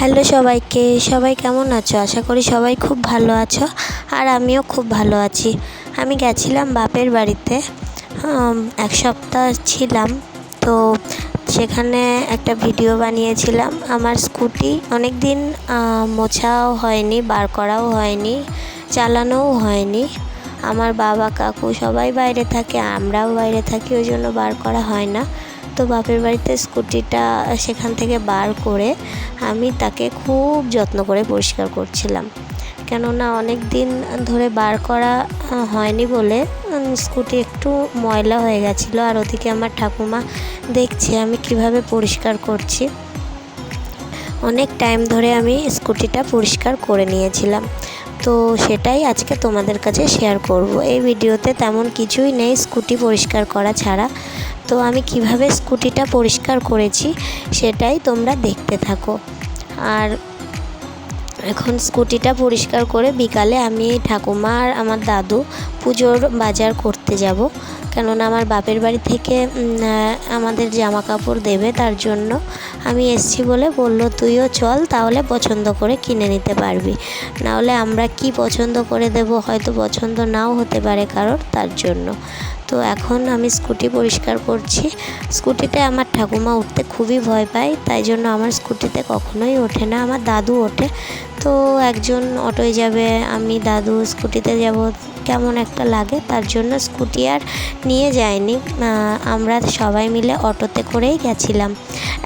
Hello সবাইকে, সবাই কেমন আছো? আশা করি সবাই খুব ভালো আছো আর আমিও খুব ভালো আছি। আমি গেছিলাম বাপের বাড়িতে এক সপ্তাহ ছিলাম। তো সেখানে একটা ভিডিও বানিয়েছিলাম। আমার স্কুটি অনেক দিন মোছাও হয়নি, বার করাও হয়নি, চালানোও হয়নি। আমার বাবা, কাকু সবাই বাইরে থাকে, আমরাও বাইরে থাকি, ওই জন্য বার করা হয় না। তো বাপের বাড়িতে স্কুটিটা সেখান থেকে বার করে আমি তাকে খুব যত্ন করে পরিষ্কার করছিলাম। কেননা অনেক দিন ধরে বার করা হয়নি বলে স্কুটি একটু ময়লা হয়ে গেছিল আর ওদিকে আমার ঠাকুমা দেখছে আমি কীভাবে পরিষ্কার করছি। অনেক টাইম ধরে আমি স্কুটিটা পরিষ্কার করে নিয়েছিলাম। তো সেটাই আজকে তোমাদের কাছে শেয়ার করব। এই ভিডিওতে তেমন কিছুই নেই, স্কুটি পরিষ্কার করা ছাড়া। তো আমি কীভাবে স্কুটিটা পরিষ্কার করেছি সেটাই তোমরা দেখতে থাকো। আর এখন স্কুটিটা পরিষ্কার করে বিকালে আমি ঠাকুমা আর আমার দাদু পুজোর বাজার করতে যাব। কেননা আমার বাপের বাড়ি থেকে আমাদের জামা কাপড় দেবে, তার জন্য আমি এসছি বলে বলল, তুইও চল, তাহলে পছন্দ করে কিনে নিতে পারবি। নাহলে আমরা কি পছন্দ করে দেব? হয়তো পছন্দ নাও হতে পারে কারোর, তার জন্য। তো এখন আমি স্কুটি পরিষ্কার করছি। স্কুটিতে আমার ঠাকুমা উঠতে খুবই ভয় পায়, তাই জন্য আমার স্কুটিতে কখনোই ওঠে না, আমার দাদু ওঠে। তো একজন অটোয় যাবে, আমি দাদু স্কুটিতে যাব কেমন একটা লাগে, তার জন্য স্কুটি আর নিয়ে যায়নি আমরা সবাই মিলে অটোতে করেই গেছিলাম।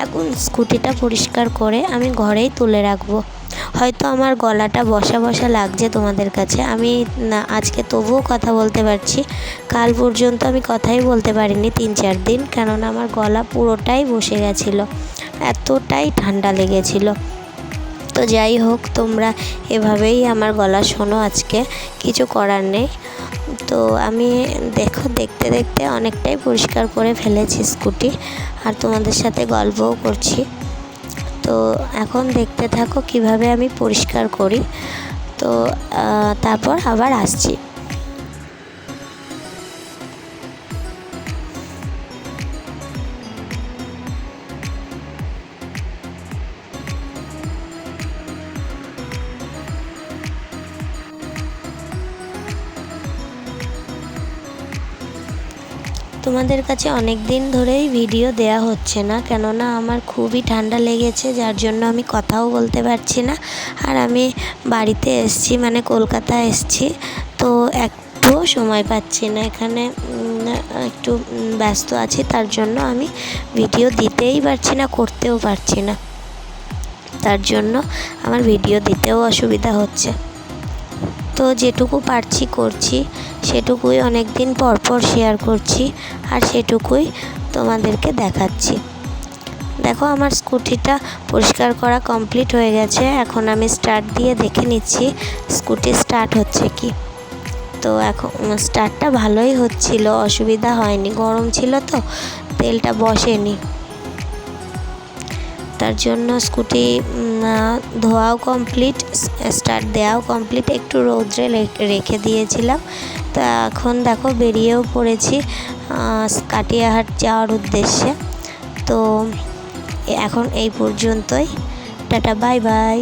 এখন স্কুটিটা পরিষ্কার করে আমি ঘরেই তুলে রাখব। হয়তো আমার গলাটা বসা বসা লাগছে তোমাদের কাছে। আমি, না, আজকে তবুও কথা বলতে পারছি। কাল পর্যন্ত আমি কথাই বলতে পারিনি তিন চার দিন, কেননা আমার গলা পুরোটাই বসে গেছিল। এতটাই ঠান্ডা লেগেছিলো। তো যাই হোক, তোমরা এভাবেই আমার গলা শোনো আজকে। কিছু করার নেই। তো আমি দেখো, দেখতে দেখতে অনেকটাই পরিষ্কার করে ফেলেছি স্কুটি। আর তোমাদের সাথে গল্পও করছি। তো এখন দেখতে থাকো কীভাবে আমি পরিষ্কার করি। তো তারপর আবার আসছি। তোমাদের কাছে অনেক দিন ধরেই ভিডিও দেয়া হচ্ছে না, কেননা আমার খুবই ঠান্ডা লেগেছে, যার জন্য আমি কথাও বলতে পারছি না। আর আমি বাড়িতে এসছি মানে কলকাতায় এসছি, তো একটুও সময় পাচ্ছি না। এখানে একটু ব্যস্ত আছি, তার জন্য আমি ভিডিও দিতেই পারছি না, করতেও পারছি না। তার জন্য আমার ভিডিও দিতেও অসুবিধা হচ্ছে। তো যেটুকু পারছি করছি, সেটুকুই অনেক দিন পর পর শেয়ার করছি আর সেটুকুই তোমাদেরকে দেখাচ্ছি। দেখো আমার স্কুটিটা পরিষ্কার করা কমপ্লিট হয়ে গেছে, এখন আমি স্টার্ট দিয়ে দেখে নিচ্ছি স্কুটি স্টার্ট হচ্ছে কি। তো এখন স্টার্টটা ভালোই হচ্ছিল, অসুবিধা হয়নি, গরম ছিল তো, তেলটা বসেনি। তার জন্য স্কুটি ধোয়াও কমপ্লিট স্টার্ট দেওয়াও কমপ্লিট একটু রৌদ্রে রেখে দিয়েছিলাম। তা এখন দেখো বেরিয়েও পড়েছি কাটিয়াহাট যাওয়ার উদ্দেশ্যে। তো এখন এই পর্যন্তই। Tata bye bye